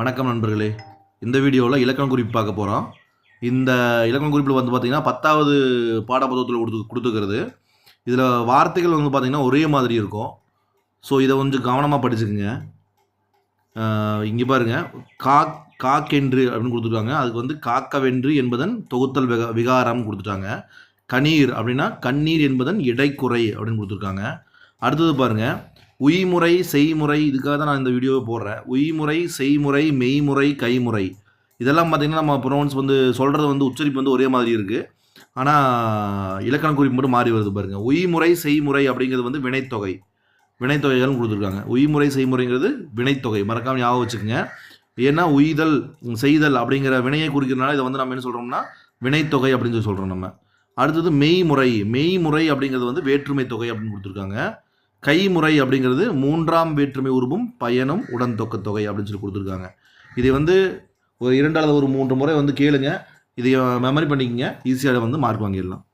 வணக்கம் நண்பர்களே. இந்த வீடியோவில் இலக்கண குறிப்பு பார்க்க போகிறோம் இந்த இலக்கண குறிப்பில் வந்து பார்த்திங்கன்னா பத்தாவது பாடப்புத்தகத்தில் கொடுத்து கொடுத்துக்கிறது இதில் வார்த்தைகள் வந்து பார்த்திங்கன்னா ஒரே மாதிரி இருக்கும். ஸோ இதை கொஞ்சம் கவனமாக படிச்சுக்குங்க. இங்கே பாருங்கள் கா காக்கென்று அப்படின்னு கொடுத்துருக்காங்க. அதுக்கு வந்து காக்கவென்று என்பதன் தொகுத்தல் விக விகாரம் கொடுத்துட்டாங்க. கணீர் அப்படின்னா கண்ணீர் என்பதன் இடைக்குறை அப்படின்னு கொடுத்துருக்காங்க. அடுத்தது பாருங்கள் உய்முறை செய்முறை இதுக்காக தான் நான் இந்த வீடியோவை போடுறேன். உய்முறை செய்முறை மெய்முறை கைமுறை. இதெல்லாம் பார்த்திங்கன்னா நம்ம ப்ரொனவுன்ஸ் வந்து சொல்கிறது வந்து உச்சரிப்பு வந்து ஒரே மாதிரி இருக்குது ஆனால் இலக்கண குறிப்பு மட்டும் மாறி வருது பாருங்கள் உய்முறை செய்முறை அப்படிங்கிறது வந்து வினைத்தொகை. வினைத்தொகைகள்னு கொடுத்துருக்காங்க. உய்முறை செய்முறைங்கிறது வினைத்தொகை. மறக்காமல் ஞாபகம் வச்சுக்கோங்க. ஏன்னா உய்தல் செய்தல் அப்படிங்கிற வினையை குறிக்கிறதுனால இதை வந்து நம்ம என்ன சொல்கிறோம்னா வினைத்தொகை அப்படின்னு சொல்லி சொல்கிறோம் நம்ம. அடுத்தது மெய்முறை. மெய்முறை அப்படிங்கிறது வந்து வேற்றுமை தொகை அப்படின்னு கொடுத்துருக்காங்க. கைமுறை அப்படிங்கிறது மூன்றாம் வேற்றுமை உருவும் பயனும் உடன் தொக்க தொகை அப்படின்னு சொல்லி கொடுத்துருக்காங்க. இதை வந்து ஒரு இரண்டு அல்லது ஒரு மூன்று முறை வந்து கேளுங்க. இதை மெமரி பண்ணிக்கங்க. ஈஸியாக வந்து மார்க் வாங்கிடலாம்.